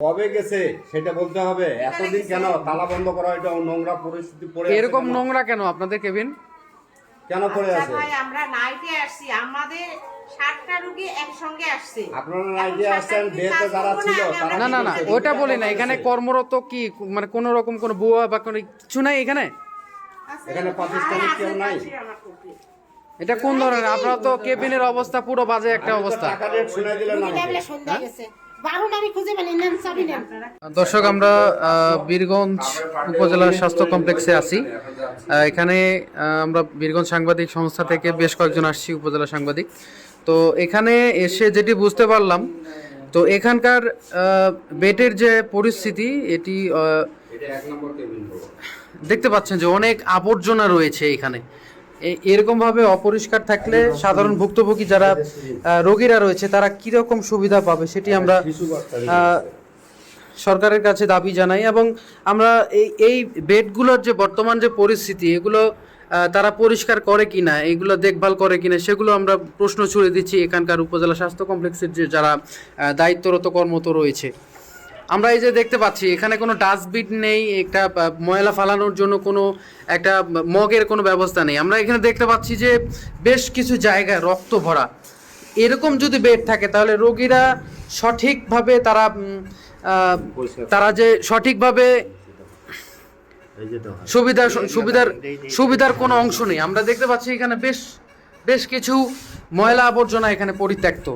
কবে গেছে সেটা বলতে হবে। এতদিন কেন তালা বন্ধ করা এটা নোংরা পরিস্থিতি পড়ে এরকম নোংরা কেন? আপনাদের কেবিন? কেন পড়ে আচ্ছা আছে? ভাই আমরা নাইটে আসছি। আমাদের ষাটটা রুগী একসঙ্গে আসছে। আপনারা নাইটে আসছেন, ডেতে যারা ছিল, তারা না না না ডিউটিতে ওটা বলি না। এখানে কর্মরত কি মানে কোন রকম কোনো বুয়া বা কোনো কিছু নাই এখানে? এখানে পাকিস্তানি কেউ নাই? এটা কোন ধরনের? আপনারা তো কেবিনের অবস্থা পুরো বাজে একটা অবস্থা। টাকা রেট শুনে দিলেন রুগী দর্শক আমরা বীরগঞ্জ উপজেলার স্বাস্থ্য কমপ্লেক্সে আছি। এখানে আমরা বীরগঞ্জ সাংবাদিক সংস্থা থেকে বেশ কয়েকজন আসছি উপজেলা সাংবাদিক। তো এখানে এসে যেটি বুঝতে পারলাম তো এখানকার বেটের যে পরিস্থিতি এটি। দেখতে পাচ্ছেন যে অনেক আবর্জনা রয়েছে এখানে। এরকমভাবে অপরিষ্কার থাকলে সাধারণ ভুক্তভোগী যারা রোগীরা রয়েছে, তারা কীরকম সুবিধা পাবে সেটি আমরা সরকারের কাছে দাবি জানাই এবং আমরা এই এই বেডগুলোর যে বর্তমান যে পরিস্থিতি, এগুলো তারা পরিষ্কার করে কিনা, এগুলো দেখভাল করে কি না সেগুলো আমরা প্রশ্ন ছুড়ে দিচ্ছি এখানকার উপজেলা স্বাস্থ্য কমপ্লেক্সের যে যারা দায়িত্বরত কর্মত রয়েছে। আমরা এই যে দেখতে পাচ্ছি, এখানে কোনো ডাস্টবিন নেই, একটা ময়লা ফালানোর জন্য কোনো, একটা মগের কোনো ব্যবস্থা নেই। আমরা এখানে দেখতে পাচ্ছি যে বেশ কিছু জায়গায় রক্ত ভরা। এরকম যদি বেড থাকে, তাহলে রোগীরা সঠিকভাবে তারা তারা যে সঠিকভাবে সুবিধা সুবিধার সুবিধার কোনো অংশ নেই। আমরা দেখতে পাচ্ছি এখানে বেশ বেশ কিছু ময়লা আবর্জনা এখানে পরিত্যক্ত।